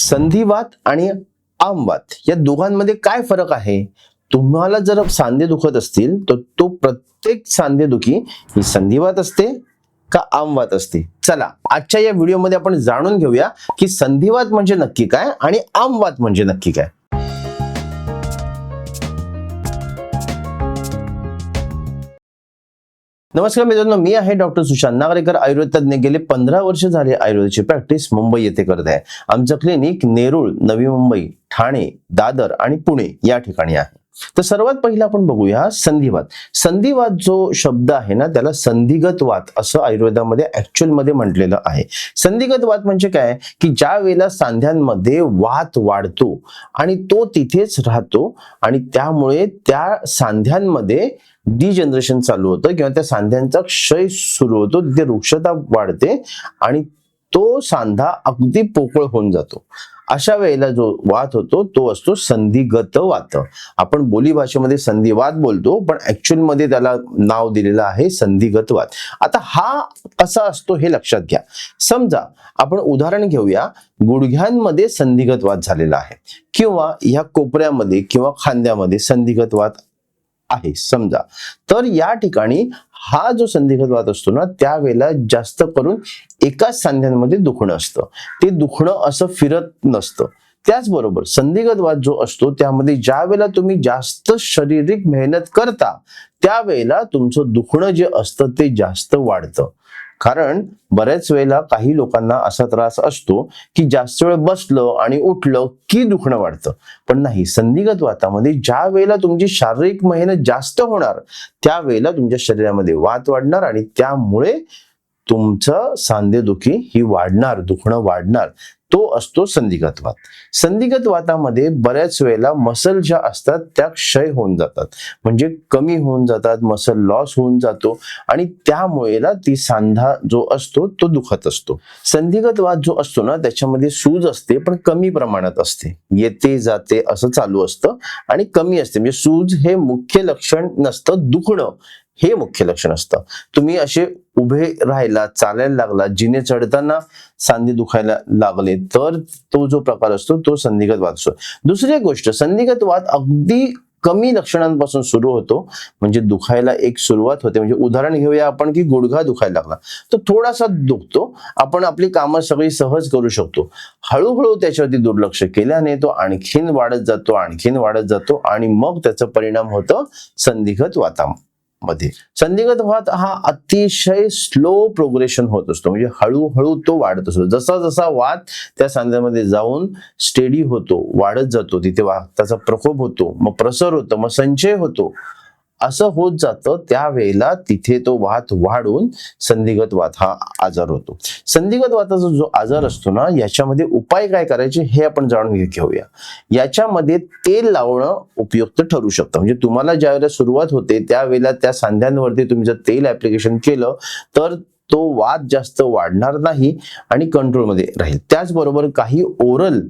संधिवात आणि आमवात या दोघांमध्ये काय फरक आहे? तुम्हाला जर सांधे दुखत असतील तर तो प्रत्येक सांधेदुखी ही संधिवात असते का आमवात असते? चला आजच्या या व्हिडिओमध्ये आपण जाणून घेऊया की संधिवात म्हणजे नक्की काय आणि आमवात म्हणजे नक्की काय. नमस्कार मित्रांनो मी आहे डॉक्टर सुशांत नागरेकर. आयुर्वेद तज्ञ गेले पंधरा वर्ष झाले आयुर्वेदाची प्रॅक्टिस मुंबई येथे करत आहे. आमचं क्लिनिक नेरूळ नवी मुंबई ठाणे दादर आणि पुणे या ठिकाणी आहे. तर सर्वात पहिला आपण बघूया संधिवात. संधिवात जो शब्द आहे ना त्याला संधिगत वात असं आयुर्वेदामध्ये ऍक्च्युअलमध्ये म्हटलेलं आहे. संधिगत वात म्हणजे काय? की ज्या वेळेला सांध्यांमध्ये वात वाढतो आणि तो तिथेच राहतो आणि त्यामुळे त्या सांध्यांमध्ये डिजनरेशन चालू होतं किंवा त्या सांध्यांचा क्षय सुरू होतो तिथे वृक्षता वाढते आणि तो सांधा अगदी पोकळ होऊन जातो. अशा वेळेला जो वाद होतो तो असतो संधिगत वात. आपण बोली भाषेमध्ये संधिवाद बोलतो पण ऍक्च्युअलमध्ये त्याला नाव दिलेलं आहे संधिगत वाद आता हा कसा असतो हे लक्षात घ्या. समजा आपण उदाहरण घेऊया. गुडघ्यांमध्ये संधिगत वाद झालेला आहे. किंवा ह्या कोपऱ्यामध्ये किंवा खांद्यामध्ये संधिगत वाद आहे. समजा तर या ठिकाणी हा जो संधिगत वात असतो ना त्यावेळेला जास्त करून एकाच सांध्यांमध्ये दुखणं असतं. ते दुखणं असं फिरत नसतं. त्याचबरोबर संधिगत वाद जो असतो त्यामध्ये ज्या वेळेला तुम्ही जास्त शारीरिक मेहनत करता त्यावेळेला तुमचं दुखणं जे असतं ते जास्त वाढतं. कारण बऱ्याच वेळेला काही लोकांना असा त्रास असतो की जास्त वेळ बसलं आणि उठलं की दुखणं वाढतं. पण नाही संधिगत वातामध्ये ज्या वेळेला तुमची शारीरिक मेहनत जास्त होणार त्यावेळेला तुमच्या शरीरामध्ये वात वाढणार आणि त्यामुळे तुमचं सांधेदुखी ही वाढणार दुखणं वाढणार. तो असतो संधिगत वात संधिगत बऱ्याच वेळेला मसल ज्या असतात त्या क्षय होऊन जातात. म्हणजे कमी होऊन जातात मसल लॉस होऊन जातो आणि त्यामुळेला ती सांधा जो असतो तो दुखत असतो. संधिगतवात जो असतो ना त्याच्यामध्ये सूज असते पण कमी प्रमाणात असते. येते जाते असं चालू असतं आणि कमी असते. म्हणजे सूज हे मुख्य लक्षण नसतं दुखणं हे मुख्य लक्षण असतं. तुम्ही असे उभे राहायला चालायला लागला. जिने चढताना सांधी दुखायला लागले. तर तो जो प्रकार असतो तो संधिगत वाद असतो. दुसरी गोष्ट संधिगत वाद अगदी कमी लक्षणांपासून सुरू होतो. म्हणजे दुखायला एक सुरुवात होते. म्हणजे उदाहरण घेऊया आपण की गुडघा दुखायला लागला. तर थोडासा दुखतो. आपण आपली कामं सगळी सहज करू शकतो. हळूहळू त्याच्यावरती दुर्लक्ष केल्याने तो आणखीन वाढत जातो आणखीन वाढत जातो आणि मग त्याचा परिणाम होतं संधिगत वाताम मध्ये. संधिगत वात हा अतिशय स्लो प्रोग्रेशन होत असतो. म्हणजे हळूहळू तो वाढत असतो. जसा जसा वात त्या सांध्यामध्ये जाऊन स्टेडी होतो वाढत जातो तिथे वाताचा प्रकोप होतो मग प्रसर होतो मग संचय होतो. असं होत जातं त्यावेळेला तिथे तो वात वाढून संधिगत वात हा आजार होतो. संधिगत वाताचा जो आजार असतो ना याच्यामध्ये उपाय काय करायचे हे आपण जाणून घेऊया. याच्यामध्ये तेल लावणं उपयुक्त ठरू शकतं. म्हणजे तुम्हाला ज्या वेळेला सुरुवात होते त्यावेळेला त्या सांध्यांवरती तुम्ही जर तेल ऍप्लिकेशन केलं तर तो वाद जास्त वाढणार नाही आणि कंट्रोलमध्ये राहील. त्याचबरोबर काही ओरल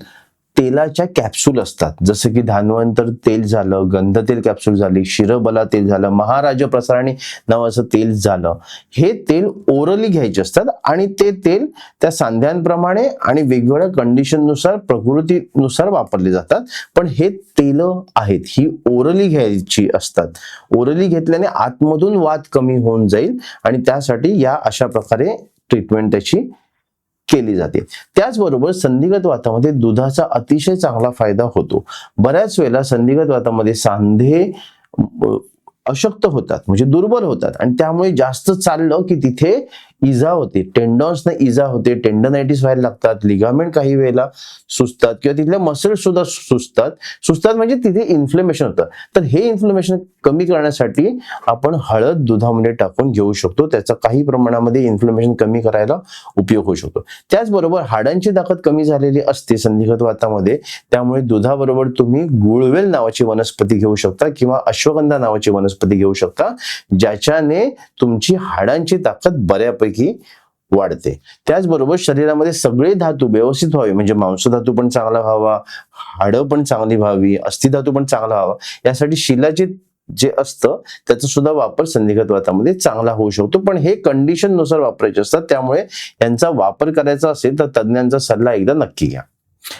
तेलाच्या कॅप्सूल असतात. जसं की धानवंतर तेल झालं गंध तेल कॅप्सूल झाली शिरबला तेल झालं महाराज प्रसारणी नावाचं तेल झालं. हे तेल ओरली घ्यायचे असतात आणि ते तेल त्या सांध्यांप्रमाणे आणि वेगवेगळ्या कंडिशननुसार प्रकृतीनुसार वापरले जातात. पण हे तेल आहेत ही ओरली घ्यायची असतात. ओरली घेतल्याने आतमधून वाद कमी होऊन जाईल आणि त्यासाठी या अशा प्रकारे ट्रीटमेंट त्याची केली जाते. त्याचबरोबर संधिगत वातामध्ये दुधाचा अतिशय चांगला फायदा होतो. बऱ्याच वेळेला संधिगत वातामध्ये सांधे अशक्त होतात म्हणजे दुर्बल होतात. आणि त्यामुळे जास्त चाललं की तिथे इजा होते. टेंडॉन्सना इजा होते. टेंडनायटिस व्हायला लागतात. लिगामेंट काही वेळेला सुचतात किंवा तिथल्या मसल सुद्धा सुचतात सुचतात म्हणजे तिथे इन्फ्लेमेशन होतं. तर हे इन्फ्लेमेशन कमी करण्यासाठी आपण हळद दुधामध्ये टाकून घेऊ शकतो. त्याचा काही प्रमाणामध्ये इन्फ्लेमेशन कमी करायला उपयोग होऊ शकतो. त्याचबरोबर हाडांची ताकद कमी झालेली असते संधिगत वातामध्ये. त्यामुळे दुधाबरोबर तुम्ही गुळवेल नावाची वनस्पती घेऊ शकता किंवा अश्वगंधा नावाची वनस्पती घेऊ शकता ज्याच्याने तुमची हाडांची ताकद बऱ्यापैकी वाढते. त्याचबरोबर शरीरामध्ये सगळे धातू व्यवस्थित व्हावे म्हणजे मांस धातू पण चांगला व्हावा हाडं पण चांगली व्हावी अस्थिधातू पण चांगला व्हावा यासाठी शिलाचे जे असतं त्याचा सुद्धा वापर संधिगतवातामध्ये चांगला होऊ शकतो. पण हे कंडिशननुसार वापरायचे असतात त्यामुळे यांचा वापर करायचा असेल तर तज्ञांचा सल्ला एकदा नक्की घ्या.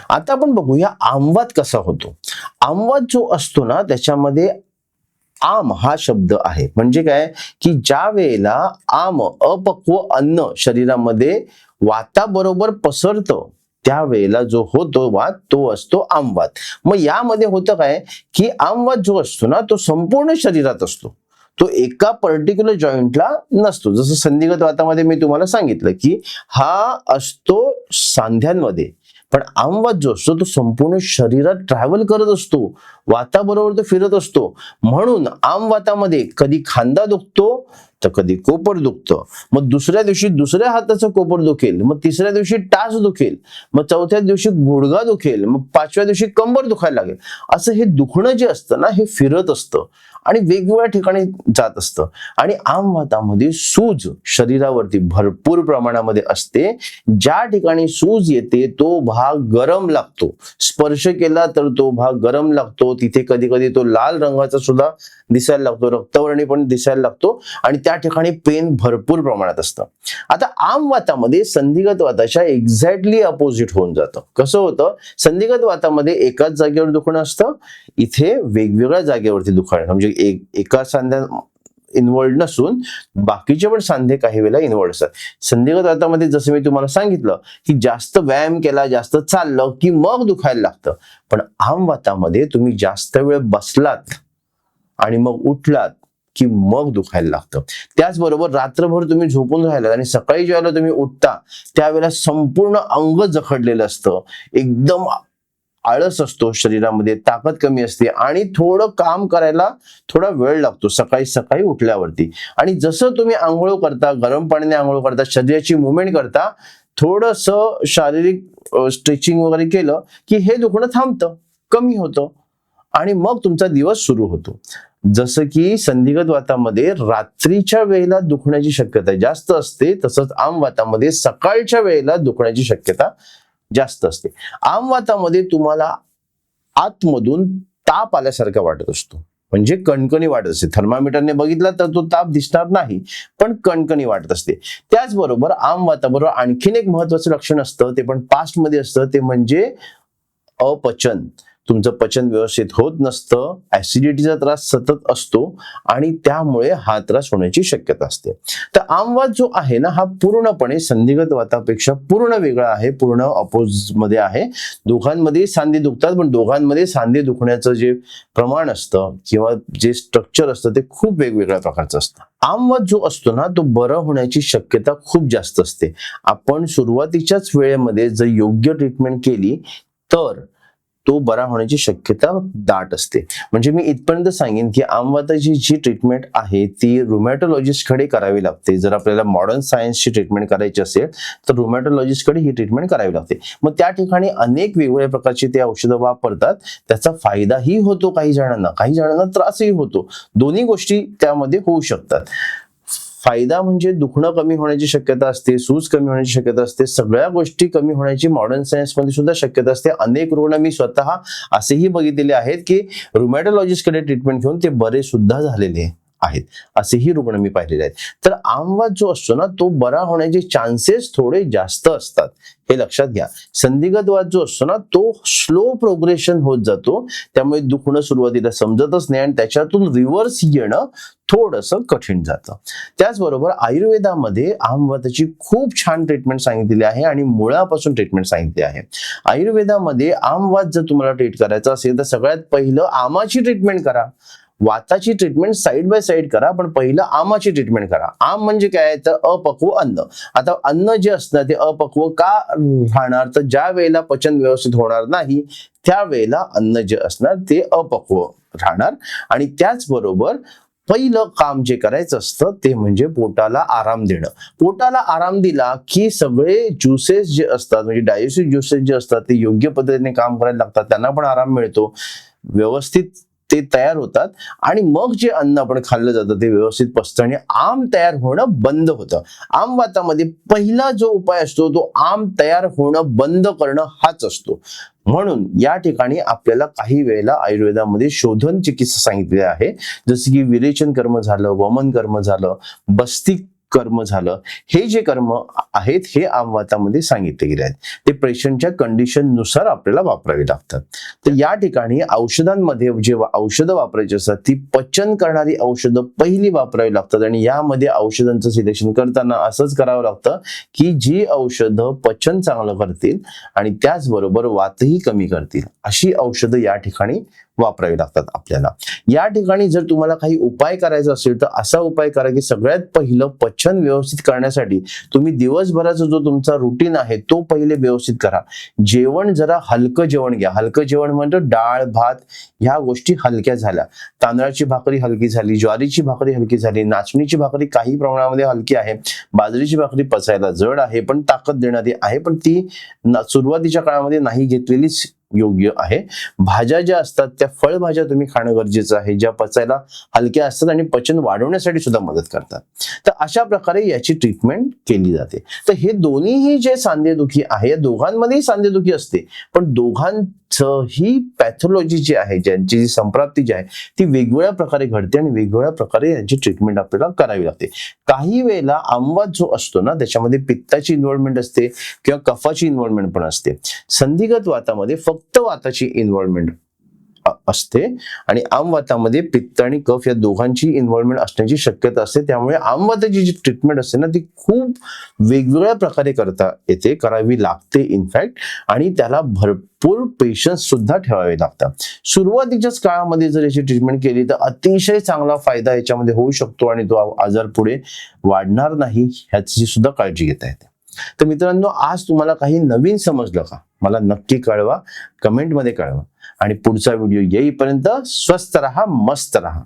आता आपण बघूया आमवाद कसा होतो. आमवाद जो असतो ना त्याच्यामध्ये आम हा शब्द आहे. म्हणजे काय? की ज्या वेळेला आम अपक्व अन्न शरीरामध्ये वाताबरोबर पसरतं त्यावेळेला जो होतो वाद तो असतो आमवाद मग यामध्ये होतं काय? की आमवाद जो असतो ना तो संपूर्ण शरीरात असतो. तो एका पर्टिक्युलर जॉईंटला नसतो. जसं संधिगत वातामध्ये मी तुम्हाला सांगितलं की हा असतो सांध्यांमध्ये. पण आमवात जो असतो तो संपूर्ण शरीरात ट्रॅव्हल करत असतो. वाताबरोबर तो फिरत असतो. म्हणून आमवातामध्ये कधी खांदा दुखतो तर कधी कोपर दुखतं. मग दुसऱ्या दिवशी दुसऱ्या हाताचं कोपर दुखेल मग तिसऱ्या दिवशी टाच दुखेल मग चौथ्या दिवशी गुडघा दुखेल मग पाचव्या दिवशी कंबर दुखायला लागेल. असं हे दुखणं जे असतं ना हे फिरत असतं. आणि वेगवेगळ्या ठिकाणी जात असतं. आणि आमवातामध्ये सूज शरीरावरती भरपूर प्रमाणामध्ये असते. ज्या ठिकाणी सूज येते तो भाग गरम लागतो. स्पर्श केला तर तो भाग गरम लागतो. तिथे कधी कधी तो लाल रंगाचा सुद्धा दिसायला लागतो रक्तवर्णी पण दिसायला लागतो आणि त्या ठिकाणी पेन भरपूर प्रमाणात असतं. आता आम वातामध्ये संधिगत वाताच्या एक्झॅक्टली अपोजिट होऊन जातं. कसं होतं? संधिगत वातामध्ये एकाच जागेवर दुखणं असतं इथे वेगवेगळ्या जागेवरती दुखणं म्हणजे एक एका सांध्या इन्वॉल्ड नसून बाकीचे पण सांधे काही वेळेला इन्वॉल्ड असतात. संधिगत अर्थामध्ये जसं मी तुम्हाला सांगितलं की जास्त व्यायाम केला जास्त चाललं की मग दुखायला लागतं. पण आम वातामध्ये तुम्ही जास्त वेळ बसलात आणि मग उठलात की मग दुखायला लागतं. त्याचबरोबर रात्रभर तुम्ही झोपून राहिलात आणि सकाळी ज्यावेळेला तुम्ही उठता त्यावेळेला संपूर्ण अंग जखडलेलं असतं. एकदम आळस असतो शरीरामध्ये ताकद कमी असते आणि थोडं काम करायला थोडा वेळ लागतो सकाळी सकाळी उठल्यावरती. आणि जसं तुम्ही आंघोळ करता गरम पाण्याने आंघोळ करता शरीराची मुवमेंट करता थोडस शारीरिक स्ट्रेचिंग वगैरे केलं की हे दुखणं थांबतं कमी होतं आणि मग तुमचा दिवस सुरू होतो. जसं की संधिगत वातामध्ये रात्रीच्या वेळेला दुखण्याची शक्यता जास्त असते तसंच आम वातामध्ये सकाळच्या वेळेला दुखण्याची शक्यता जास्त असते. आम वातामध्ये तुम्हाला आतमधून ताप आल्यासारखा वाटत असतो. म्हणजे कणकणी वाटत असते. थर्मामीटरने बघितला तर तो ताप दिसणार नाही पण कणकणी वाटत असते. त्याचबरोबर आम वाताबरोबर आणखीन एक महत्वाचं लक्षण असतं ते पण पास्टमध्ये असतं ते म्हणजे अपचन. तुमचं पचन व्यवस्थित होत नसतं ऍसिडिटीचा त्रास सतत असतो आणि त्यामुळे हा त्रास होण्याची शक्यता असते. तर आमवाद जो आहे ना हा पूर्णपणे संधिगत वातापेक्षा पूर्ण वेगळा आहे पूर्ण अपोजमध्ये आहे. दोघांमध्ये सांधे दुखतात पण दोघांमध्ये सांधे दुखण्याचं जे प्रमाण असतं किंवा जे स्ट्रक्चर असतं ते खूप वेगवेगळ्या प्रकारचं असतं. आमवाद जो असतो ना तो बरं होण्याची शक्यता खूप जास्त असते. आपण सुरुवातीच्याच वेळेमध्ये जर योग्य ट्रीटमेंट केली तर तो बरा होण्याची शक्यता दाट असते. म्हणजे मी इथपर्यंत सांगेन की आमवाताची जी ट्रीटमेंट आहे ती रुमॅटोलॉजिस्टकडे करावी लागते. जर आपल्याला मॉडर्न सायन्सची ट्रीटमेंट करायची असेल तर रुमॅटोलॉजिस्टकडे ही ट्रीटमेंट करावी लागते. मग त्या ठिकाणी अनेक वेगवेगळ्या प्रकारची ते औषधं वापरतात. त्याचा फायदाही होतो काही जणांना. काही जणांना त्रासही होतो. दोन्ही गोष्टी त्यामध्ये होऊ शकतात. फायदा म्हणजे दुखणं कमी होण्याची शक्यता असते सूज कमी होण्याची शक्यता असते सगळ्या गोष्टी कमी होण्याची मॉडर्न सायन्समध्ये सुद्धा शक्यता असते. अनेक रुग्ण मी स्वतः असेही बघितलेले आहेत की रुमॅटोलॉजिस्टकडे ट्रीटमेंट घेऊन ते बरे सुद्धा झालेले आहेत. असेही रुग्ण मी पाहिलेले आहेत. तर आमवाद जो असतो ना तो बरा होण्याचे चान्सेस थोडे जास्त असतात. हे लक्षात घ्या. संधिगतवाद जो असतो ना तो स्लो प्रोग्रेशन होत जातो. त्यामुळे दुखणं सुरुवातीला समजतच नाही आणि त्याच्यातून रिव्हर्स येणं थोडंसं कठीण जातं. त्याचबरोबर आयुर्वेदामध्ये आमवाताची खूप छान ट्रीटमेंट सांगितलेली आहे आणि मुळापासून ट्रीटमेंट सांगितली आहे. आयुर्वेदामध्ये आमवाद जर तुम्हाला ट्रीट करायचा असेल तर सगळ्यात पहिलं आमाची ट्रीटमेंट करा. वाताची ट्रीटमेंट साईड बाय साईड करा पण पहिलं आमाची ट्रीटमेंट करा. आम म्हणजे काय तर अपक्व अन्न. आता अन्न जे असतं ते अपक्व का राहणार? तर ज्या वेळेला पचन व्यवस्थित होणार नाही त्यावेळेला अन्न जे असणार ते अपक्व राहणार. आणि त्याचबरोबर पहिलं काम जे करायचं असतं ते म्हणजे पोटाला आराम देणं. पोटाला आराम दिला की सगळे ज्युसेस जे असतात म्हणजे डायजेस्टिव्ह ज्युसेस जे असतात ते योग्य पद्धतीने काम करायला लागतात त्यांना पण आराम मिळतो. व्यवस्थित ते तयार होतात. आणि मग जे अन्न आपण खाल्लं जातं ते व्यवस्थित पचतं आणि आम तयार होणं बंद होतं. आम वातामध्ये पहिला जो उपाय असतो तो आम तयार होणं बंद करणं हाच असतो. म्हणून या ठिकाणी आपल्याला काही वेळेला आयुर्वेदामध्ये शोधन चिकित्सा सांगितली आहे. जसं की विरेचन कर्म झालं वमन कर्म झालं बस्ती कर्म झालं. हे जे कर्म आहेत हे आमवातामध्ये सांगितले गेले आहेत. ते पेशंटच्या कंडिशननुसार आपल्याला वापरावे लागतात. तर या ठिकाणी औषधांमध्ये जे औषधं वापरायची असतात ती पचन करणारी औषधं पहिली वापरावी लागतात आणि यामध्ये औषधांचं सिलेक्शन करताना असंच करावं लागतं की जी औषधं पचन चांगलं करतील आणि त्याचबरोबर वातही कमी करतील. अशी औषधं या ठिकाणी वापरावी लागतात आपल्याला. या ठिकाणी जर तुम्हाला काही उपाय करायचा असेल तर असा उपाय करा की सगळ्यात पहिलं पचन व्यवस्थित करण्यासाठी तुम्ही दिवसभराचा जो तुमचा रुटीन आहे तो पहिले व्यवस्थित करा. जेवण जरा हलकं जेवण घ्या. हलकं जेवण म्हणजे डाळ भात ह्या गोष्टी हलक्या झाल्या. तांदळाची भाकरी हलकी झाली ज्वारीची भाकरी हलकी झाली नाचणीची भाकरी काही प्रमाणामध्ये हलकी आहे. बाजरीची भाकरी पचायला जड आहे पण ताकद देणारी आहे पण ती सुरुवातीच्या काळामध्ये नाही घेतलेली योग्य आहे. भाज्या ज्या असतात त्या फळभाज्या तुम्ही खाणं गरजेचं आहे ज्या पचायला हलक्या असतात आणि पचन वाढवण्यासाठी सुद्धा मदत करतात. तर अशा प्रकारे याची ट्रीटमेंट केली जाते. तर हे दोन्हीही जे सांधेदुखी आहे या दोघांमध्येही सांधेदुखी असते. पण दोघां ही पॅथॉलॉजी जी आहे ज्यांची जी संप्राप्ती जी आहे ती वेगवेगळ्या प्रकारे घडते आणि वेगवेगळ्या प्रकारे यांची ट्रीटमेंट आपल्याला करावी लागते. काही वेळेला आमवाद जो असतो ना त्याच्यामध्ये पित्ताची इन्व्हॉल्वमेंट असते किंवा कफाची इन्व्हॉल्वमेंट पण असते. संधिगत वातामध्ये फक्त वाताची इन्व्हॉल्वमेंट असते. आणि आमवातामध्ये पित्त आणि कफ या दोघांची इन्व्हॉल्वमेंट असण्याची शक्यता असते. त्यामुळे आमवाताची जी ट्रीटमेंट असते ना ती खूप वेगवेगळ्या प्रकारे करता येते करावी लागते इनफॅक्ट आणि त्याला भरपूर पेशन्स सुद्धा ठेवावे लागतात. सुरुवातीच्याच काळामध्ये जर याची ट्रीटमेंट केली तर अतिशय चांगला फायदा याच्यामध्ये होऊ शकतो आणि तो आजार पुढे वाढणार नाही ह्याची सुद्धा काळजी घेता येते. तर मित्रांनो आज तुम्हाला काही नवीन समजलं का? मला नक्की कळवा कमेंटमध्ये कळवा. आणि पुढचा व्हिडिओ येईपर्यंत स्वस्त रहा मस्त रहा.